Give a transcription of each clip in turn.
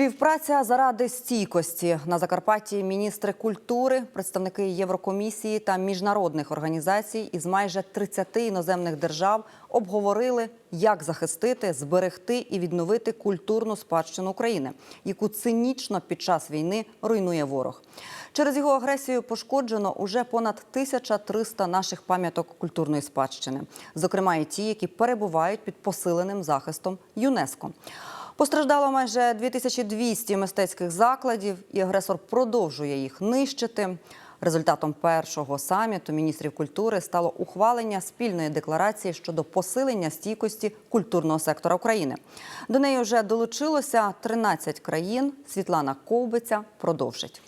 Співпраця заради стійкості на Закарпатті міністри культури, представники Єврокомісії та міжнародних організацій із майже 30 іноземних держав обговорили, як захистити, зберегти і відновити культурну спадщину України, яку цинічно під час війни руйнує ворог. Через його агресію пошкоджено уже понад 1300 наших пам'яток культурної спадщини, зокрема і ті, які перебувають під посиленим захистом ЮНЕСКО. Постраждало майже 2200 мистецьких закладів, і агресор продовжує їх нищити. Результатом першого саміту міністрів культури стало ухвалення спільної декларації щодо посилення стійкості культурного сектора України. До неї вже долучилося 13 країн. Світлана Ковбиця продовжить.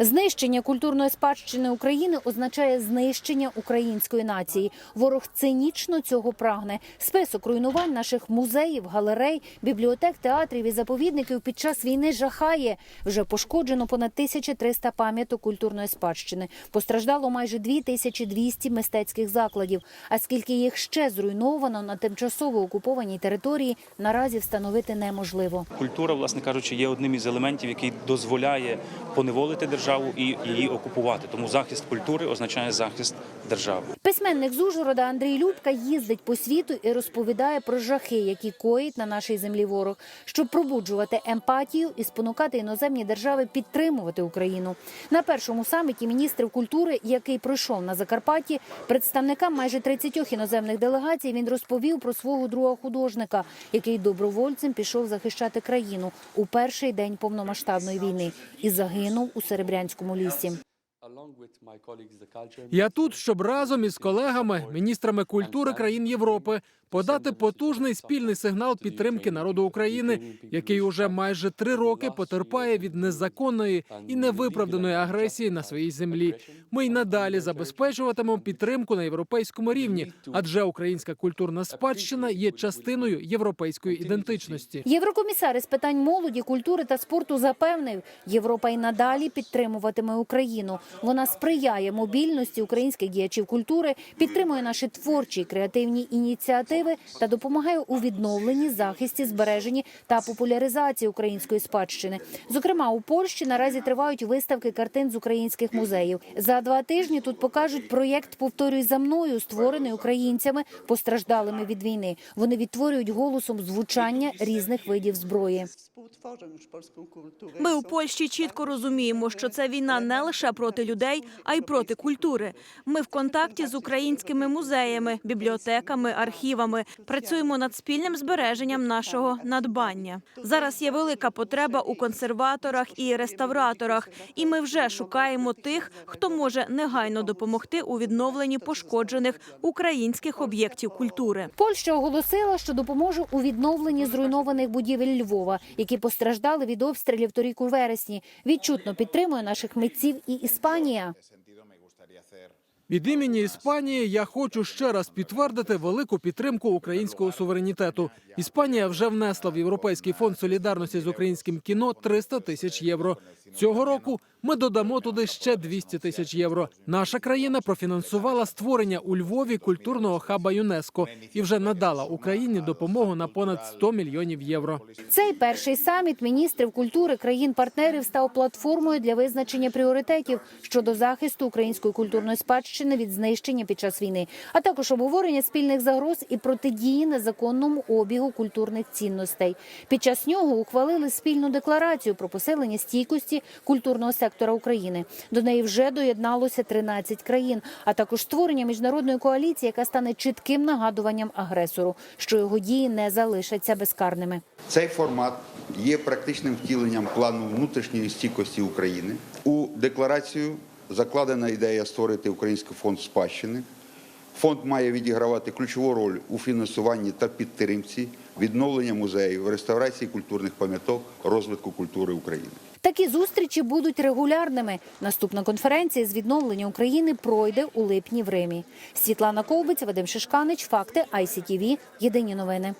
Знищення культурної спадщини України означає знищення української нації. Ворог цинічно цього прагне. Список руйнувань наших музеїв, галерей, бібліотек, театрів і заповідників під час війни жахає. Вже пошкоджено понад 1300 пам'яток культурної спадщини. Постраждало майже 2200 мистецьких закладів. А скільки їх ще зруйновано на тимчасово окупованій території, наразі встановити неможливо. Культура, власне кажучи, є одним із елементів, який дозволяє поневолити державу і її окупувати. Тому захист культури означає захист держави. Письменник з Ужгорода Андрій Любка їздить по світу і розповідає про жахи, які коїть на нашій землі ворог, щоб пробуджувати емпатію і спонукати іноземні держави підтримувати Україну. На першому саміті міністрів культури, який пройшов на Закарпатті, представникам майже 30 іноземних делегацій він розповів про свого друга художника, який добровольцем пішов захищати країну у перший день повномасштабної війни і загинув у Серебрянському лісі. Я тут, щоб разом із колегами, міністрами культури країн Європи, подати потужний спільний сигнал підтримки народу України, який уже майже три роки потерпає від незаконної і невиправданої агресії на своїй землі. Ми й надалі забезпечуватимемо підтримку на європейському рівні, адже українська культурна спадщина є частиною європейської ідентичності. Єврокомісар із питань молоді, культури та спорту запевнив, Європа й надалі підтримуватиме Україну. Вона сприяє мобільності українських діячів культури, підтримує наші творчі і креативні ініціативи та допомагає у відновленні, захисті, збереженні та популяризації української спадщини. Зокрема, у Польщі наразі тривають виставки картин з українських музеїв. За два тижні тут покажуть проєкт Повторюй за мною, створений українцями, постраждалими від війни. Вони відтворюють голосом звучання різних видів зброї. Ми у Польщі чітко розуміємо, що це війна не лише проти людей, а й проти культури. Ми в контакті з українськими музеями, бібліотеками, архівами. Працюємо над спільним збереженням нашого надбання. Зараз є велика потреба у консерваторах і реставраторах, і ми вже шукаємо тих, хто може негайно допомогти у відновленні пошкоджених українських об'єктів культури. Польща оголосила, що допоможе у відновленні зруйнованих будівель Львова, які постраждали від обстрілів торік у вересні. Відчутно підтримує наших митців і Іспанія. Від імені Іспанії я хочу ще раз підтвердити велику підтримку українського суверенітету. Іспанія вже внесла в Європейський фонд солідарності з українським кіно 300 тисяч євро. Цього року ми додамо туди ще 200 тисяч євро. Наша країна профінансувала створення у Львові культурного хаба ЮНЕСКО і вже надала Україні допомогу на понад 100 мільйонів євро. Цей перший саміт міністрів культури країн-партнерів став платформою для визначення пріоритетів щодо захисту української культурної спадщини від знищення під час війни, а також обговорення спільних загроз і протидії незаконному обігу культурних цінностей. Під час нього ухвалили спільну декларацію про посилення стійкості культурного сектора України. До неї вже доєдналося 13 країн, а також створення міжнародної коаліції, яка стане чітким нагадуванням агресору, що його дії не залишаться безкарними. Цей формат є практичним втіленням плану внутрішньої стійкості України. У декларацію закладена ідея створити Український фонд спадщини. Фонд має відігравати ключову роль у фінансуванні та підтримці відновлення музеїв, реставрації культурних пам'яток, розвитку культури України. Такі зустрічі будуть регулярними. Наступна конференція з відновлення України пройде у липні в Римі. Світлана Ковбиця, Вадим Шишканич, факти ICTV. Єдині новини.